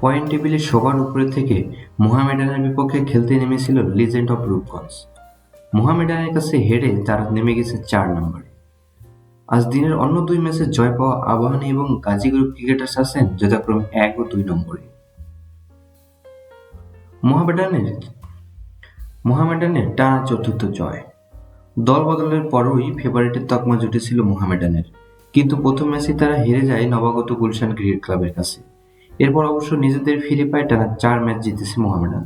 Point টেবিলে সবার উপরে থেকে মোহামেডানের বিপক্ষে খেলতে নেমেছিল লিজেন্ড অফ রূপগঞ্জ মোহামেডানের কাছে হেরে তারা নেমে গেছে চার নম্বরে। আজ দিনের অন্য দুই ম্যাচে জয় পাওয়া আবাহনী এবং গাজী গ্রুপ ক্রিকেটার্স আছেন যথাক্রমে এক ও দুই নম্বরে। মোহামেডানের মোহামেডানের টানা চতুর্থ জয়। দল বদলের পরই ফেভারিটের তকমা জুটেছিল মোহামেডানের কিন্তু প্রথম ম্যাচে তারা হেরে যায় নবাগত গুলশান ক্রিকেট ক্লাবের কাছে। এরপর অবশ্য নিজেদের ফিরে পায় টানা চার ম্যাচ জিতেছে মোহামেডান।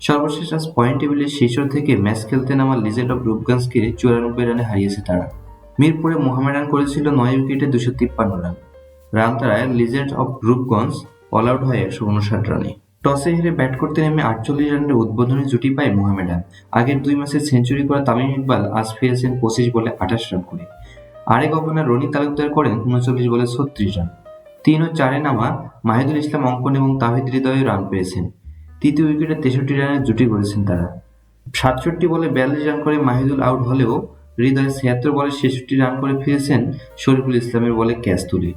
সর্বশেষ আজ পয়েন্ট টেবিলের শীর্ষ থেকে ম্যাচ খেলতে নামা লিজেন্ড অফ রূপগঞ্জকে চুরানব্বই রানে হারিয়েছে তারা। মিরপুরে মোহামেডান করেছিল নয় উইকেটে দুশো তিপ্পান্ন রান। রান তারায় legend of Rupganj all out হয় একশো উনষাট রানে। টসে হেরে ব্যাট করতে নেমে আটচল্লিশ রানের উদ্বোধনী জুটি পায় মোহামেডান। আগের দুই ম্যাচে সেঞ্চুরি করা তামিম ইকবাল আজ ফিরেছেন পঁচিশ বলে আঠাশ রান করে। আরেক ওপেনার রনি তালুকদার করেন উনচল্লিশ বলে ছত্রিশ রান। তিন ও চারে নামা মাহিদুল ইসলাম অঙ্কন এবং তাহিদ হৃদয় রান পেয়েছেন। তৃতীয় উইকেটে তেষট্টি রানের জুটি করেছেন তারা। সাতষট্টি বলে বিয়াল্লিশ রান করে মাহিদুল আউট হলেও হৃদয় ছিয়াত্তর বলে ছেষট্টি রান করে ফিরেছেন শরীফুল ইসলামের বলে ক্যাচ তুলে।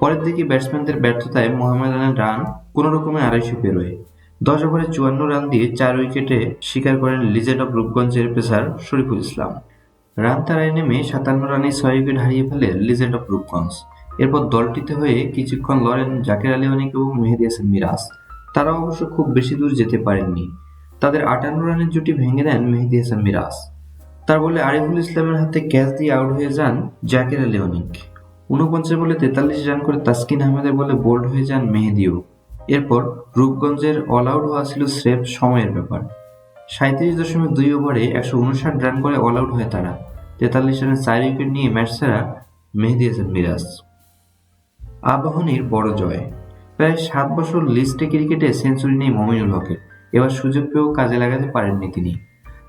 পরের দিকে ব্যাটসম্যানদের ব্যর্থতায় মোহামেডানের রান কোনো রকমে আড়াইশো পেরোয়। দশ ওভারে চুয়ান্ন রান দিয়ে চার উইকেটে শিকার করেন লিজেন্ড অফ রূপগঞ্জের পেসার শরীফুল ইসলাম। রান তারায় নেমে সাতান্ন রানে ছয় উইকেট হারিয়ে ফেলে লিজেন্ড অফ রূপগঞ্জ। এরপর দলটিতে হয়ে কিছুক্ষণ লড়েন জাকের আলী অনেক এবং মেহেদি হাসান মিরাজ। তারা অবশ্য খুব বেশি দূর যেতে পারেননি। তাদের আটান্ন রানের জুটি ভেঙে দেন মেহেদি হাসান মিরাজ। তার বলে আরিফুল ইসলামের হাতে ক্যাচ দিয়ে আউট হয়ে যান জাকের আলী অনিক। ঊনপঞ্চাশ বলে তেতাল্লিশ রান করে তাসকিন আহমেদের বলে বোল্ড হয়ে যান মেহেদিও। এরপর রূপগঞ্জের অল আউট হওয়া ছিল স্রেফ সময়ের ব্যাপার। সাঁত্রিশ দশমিক দুই ওভারে একশো উনষাট রান করে অল আউট হয় তারা। তেতাল্লিশ রানে চার উইকেট নিয়ে ম্যাচ সেরা মেহেদি হাসান মিরাজ। আবাহনীর বড় জয়। প্রায় সাত বছর লিস্টে ক্রিকেটে সেঞ্চুরি নেই মমিনুল হকের। এবার সুযোগ পেয়েও কাজে লাগাতে পারেননি তিনি।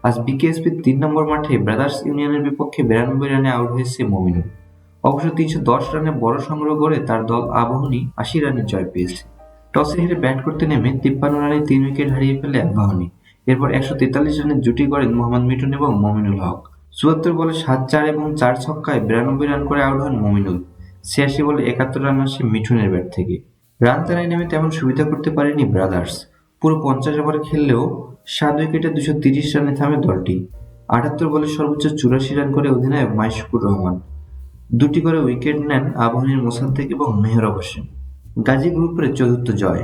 আজ বিকেএসপির তিন নম্বর মাঠে ব্রাদার্স ইউনিয়নের বিপক্ষে বিরানব্বই রানে আউট হয়েছে মমিনুল। অবশ্য তিনশো দশ রানে বড় সংগ্রহ করে তার দল আবাহনী আশি রানে জয় পেয়েছে। টসে হেরে ব্যাট করতে নেমে তিপ্পান্ন রানে তিন উইকেট হারিয়ে ফেলে আবাহনী। এরপর একশো তেতাল্লিশ রানের জুটি করেন মোহাম্মদ মিটন এবং মমিনুল হক। চুয়াত্তর বলে সাত চার এবং চার ছক্কায় বিরানব্বই রান করে আউট হন মমিনুল। ছিয়াশি বলে একাত্তর রান আসে মিঠুনের ব্যাট থেকে। রান তারায় নেমে তেমন সুবিধা করতে পারেনি ব্রাদার্স। পুরো পঞ্চাশ ওভারে খেললেও সাত উইকেটে দুশো তিরিশ রানে থামে দলটি। আটাত্তর বলে সর্বোচ্চ চুরাশি রান করে অধিনায়ক মাইশুকুর রহমান। দুটি করে উইকেট নেন আবাহনীর মোসাদ্দেক এবং মেহর হোসেন। গাজী গ্রুপের চতুর্থ জয়।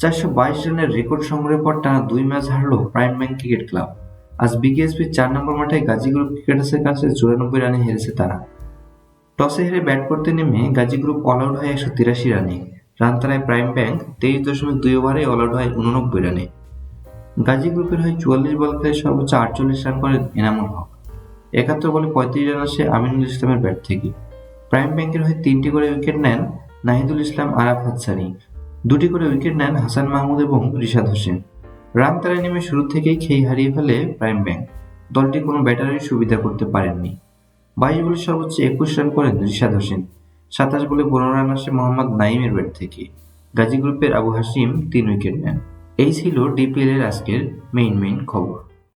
চারশো বাইশ রানের রেকর্ড সংগ্রহের পর টানা দুই ম্যাচ হারল প্রাইম ব্যাংক ক্রিকেট ক্লাব। আজ বিকেএসপির চার নম্বর মাঠে গাজী গ্রুপ ক্রিকেটার্সের কাছে চুরানব্বই রানে হেরেছে তারা। টসে হেরে ব্যাট করতে নেমে গাজী গ্রুপ অল আউট হয় একশো তিরাশি রানে। রান তারায় প্রাইম ব্যাংক তেইশ দশমিক দুই ওভারে অল আউট হয় উননব্বই রানে। গাজী গ্রুপের হয়ে চুয়াল্লিশ বল খেলে সর্বোচ্চ আটচল্লিশ রান করেন এনামুল হক। একাত্তর বলে পঁয়ত্রিশ রান আসে আমিনুল ইসলামের ব্যাট থেকে। প্রাইম ব্যাংকের হয়ে তিনটি করে উইকেট নেন নাহিদুল ইসলাম আরাফাত সানি দুটি করে উইকেট নেন হাসান মাহমুদ এবং রিশাদ হোসেন। রান তারায় নেমে শুরু থেকেই খেই হারিয়ে ফেলে প্রাইম ব্যাংক। দলটি কোনো ব্যাটারির সুবিধা করতে পারেননি। বাইশ বলে সর্বোচ্চ একুশ রান করেন রিশাদ হোসেন, সাতাশ বলে পনেরো রান আসে মোহাম্মদ নাইমের ব্যাট থেকে। গাজী গ্রুপের আবু হাসিম তিন উইকেট নেন। এই ছিল ডিপিএল এর আজকের মেইন মেইন খবর।